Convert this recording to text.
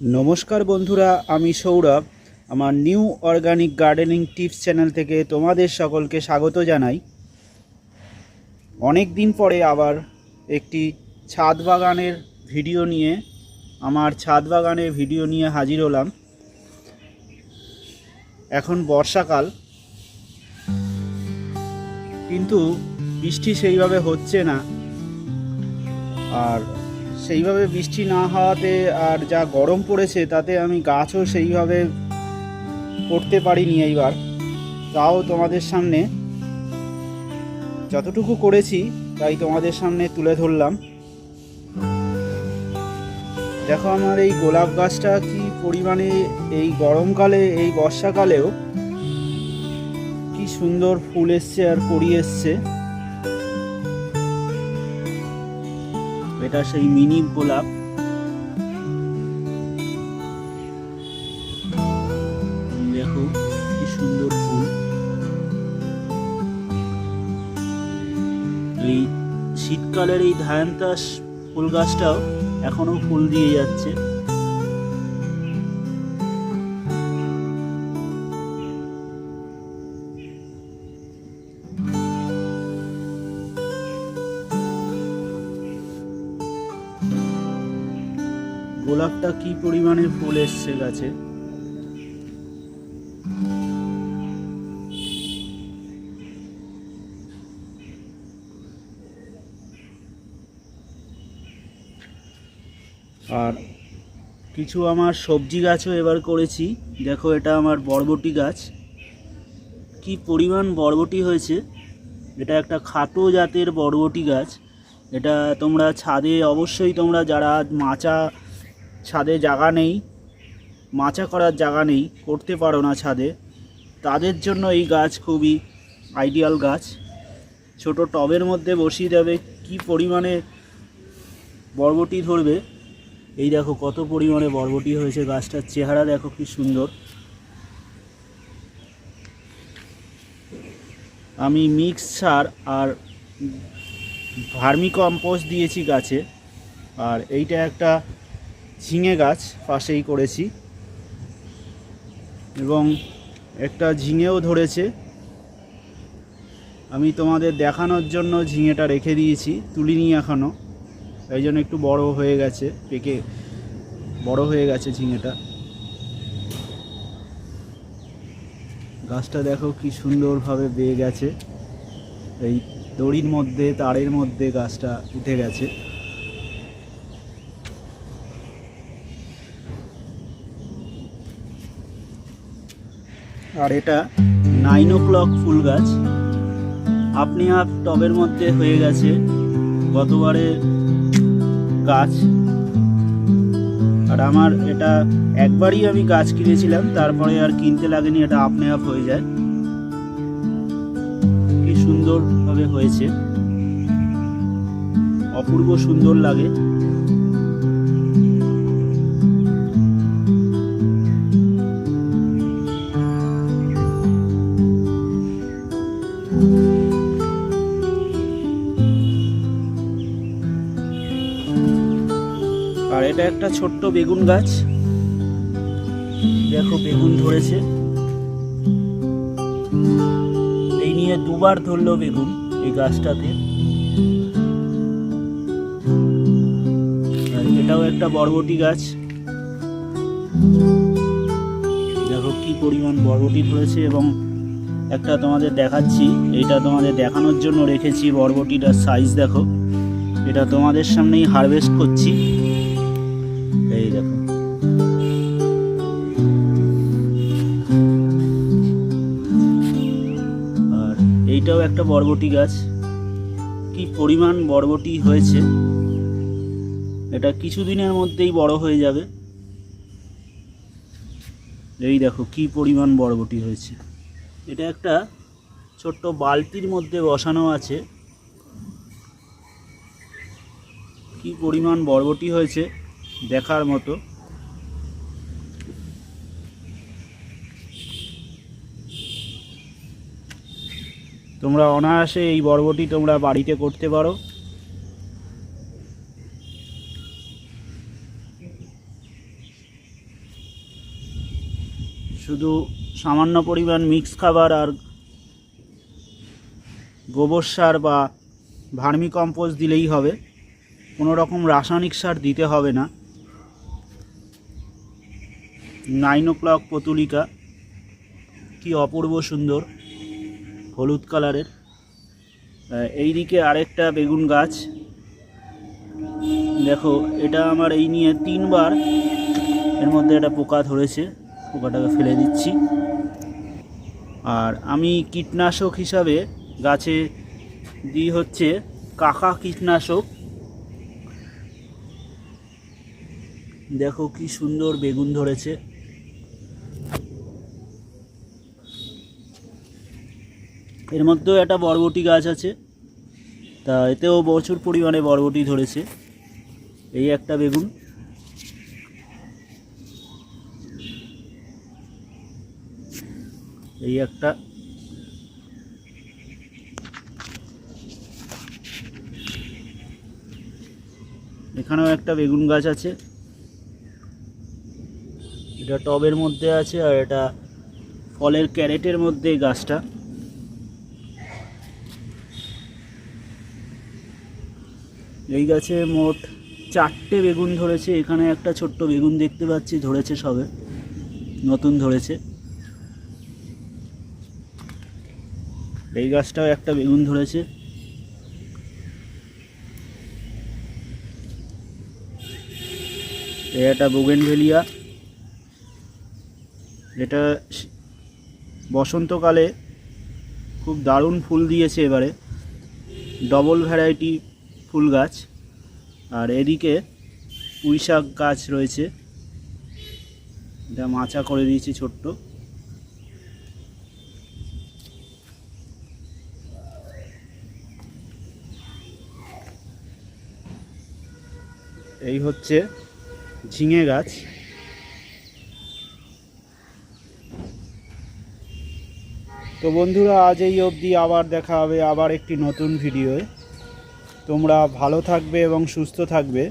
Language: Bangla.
নমস্কার বন্ধুরা, আমি সৌরভ। আমার new organic gardening tips channel থেকে তোমাদের সকলকে স্বাগত জানাই। অনেক দিন পরে আবার একটি ছাদ বাগানের ভিডিও নিয়ে, আমার ছাদ বাগানের ভিডিও নিয়ে হাজির হলাম। এখন বর্ষাকাল। কিন্তু বৃষ্টি সেইভাবে হচ্ছে না। আর সেইভাবে বৃষ্টি না হওয়াতে আর যা গরম পড়েছে, তাতে আমি গাছও সেইভাবে করতে পারিনি এইবার। তাও তোমাদের সামনে। যতটুকু করেছি, তাই তোমাদের সামনে তুলে ধরলাম। দেখো আমার এই গোলাপ গাছটা কি পরিমাণে এই গরমকালে, এই বর্ষাকালেও কি সুন্দর ফুল এসছে আর কড়ি এসছে। এটা সেই মিনি গোলাপ। দেখো, কি সুন্দর ফুল। এই শীতকালের এই ধায়ন্তাস ফুল গাছটাও এখনও ফুল দিয়ে যাচ্ছে। গোলাপটা কি পরিমাণে ফুল এসছে গাছে? আর কিছু আমার সবজি গাছও এবার করেছি। দেখো, এটা আমার বরবটি গাছ। কি পরিমাণ বরবটি হয়েছে। এটা একটা খাটো জাতের বরবটি গাছ। এটা তোমরা ছাদে অবশ্যই তোমরা যারা মাচা ছাদে জায়গা নেই, মাচা করার জায়গা নেই, করতে পারো না ছাদে। তাদের জন্য এই গাছ খুবই আইডিয়াল গাছ। ছোট টবের মধ্যে বসিয়ে দেবে, কি পরিমাণে বরবটি ধরবে। এই দেখো কত পরিমাণে বরবটি হয়েছে, গাছটার চেহারা দেখো কি সুন্দর। আমি মিক্স সার আর ভার্মি কম্পোস্ট দিয়েছি গাছে। আর এইটা একটা ঝিঙে গাছ পাশেই করেছি। এবং একটা ঝিঙেও ধরেছে। আমি তোমাদের দেখানোর জন্য ঝিঙেটা রেখে দিয়েছি, তুলিনি এখনও এই জন্য একটু বড় হয়ে গেছে, পেকে বড় হয়ে গেছে ঝিঙেটা। গাছটা দেখো কি সুন্দরভাবে বেয়ে গেছে। এই দড়ির মধ্যে, তারের মধ্যে গাছটা উঠে গেছে। আর এটা নাইন ও ক্লক ফুল গাছ। আপনি আপ টবের মধ্যে হয়ে গেছে গতবারে গাছ। আর আমার এটা একবারই আমি গাছ কিনেছিলাম, তারপরে আর কিনতে লাগেনি, এটা আপনি আপ হয়ে যায়। কি সুন্দরভাবে হয়েছে। অপূর্ব সুন্দর লাগে। এটা একটা ছোট্ট বেগুন গাছ। দেখো বেগুন ধরেছে। এই নিয়ে দুবার ধরলো বেগুন এই গাছটাতে। আর এটাও একটা বরবটি গাছ। দেখো কি পরিমাণ বরবটি ধরেছে এবং একটা তোমাদের দেখাচ্ছি। এটা তোমাদের দেখানোর জন্য রেখেছি বরবটিটার সাইজ দেখো। এটা তোমাদের সামনেই হারভেস্ট করছি। একটা বরবটি গাছ। কি পরিমাণ বরবটি হয়েছে, এটা কিছুদিনের মধ্যেই বড় হয়ে যাবে। এই দেখো, কি পরিমাণ বরবটি হয়েছে। এটা একটা ছোট্ট বালতির মধ্যে বসানো আছে। কি পরিমাণ বরবটি হয়েছে দেখার মতো। তোমরা অনায়াসে এই বর্বটি তোমরা বাড়িতে করতে পারো। শুধু সামান্য পরিমাণ মিক্স খাবার আর গোবর সার বা ভার্মি দিলেই হবে। কোনো রকম রাসায়নিক সার দিতে হবে না। নাইন ও ক্লক পতুলিকা, কি অপূর্ব সুন্দর। হলুদ কালারের। আহ, এইদিকে আরেকটা বেগুন গাছ। দেখো এটা আমার এই নিয়ে তিনবার এর মধ্যে একটা পোকা ধরেছে। পোকাটাকে ফেলে দিচ্ছি। আর আমি কীটনাশক হিসাবে গাছে দিই হচ্ছে কাকা কীটনাশক। দেখো কি সুন্দর বেগুন ধরেছে। এর মধ্যেও একটা বরবটি গাছ আছে। তা এতেও প্রচুর পরিমাণে বরবটি ধরেছে। এই একটা বেগুন। এই একটা। এখানেও একটা বেগুন গাছ আছে। এটা টবের মধ্যে আছে আর এটা ফলের ক্যারেটের মধ্যে গাছটা। এই গাছে মোট চারটে বেগুন ধরেছে, এখানে একটা ছোট্ট বেগুন দেখতে পাচ্ছি, ধরেছে সবে, নতুন ধরেছে। এই গাছটাও একটা বেগুন ধরেছে। এটা একটা বোগেনভেলিয়া। এটা বসন্তকালে খুব দারুণ ফুল দিয়েছে এবারে। ডবল ভ্যারাইটি ফুল গাছ। আর এদিকে পুঁই শাক গাছ রয়েছে। এটা মাচা করে দিয়েছি ছোট্ট। এই হচ্ছে ঝিঙে গাছ। তো বন্ধুরা, আজ এই অবধি আবার দেখা হবে আবার একটি নতুন ভিডিওয়। তোমরা ভালো থাকবে এবং সুস্থ থাকবে।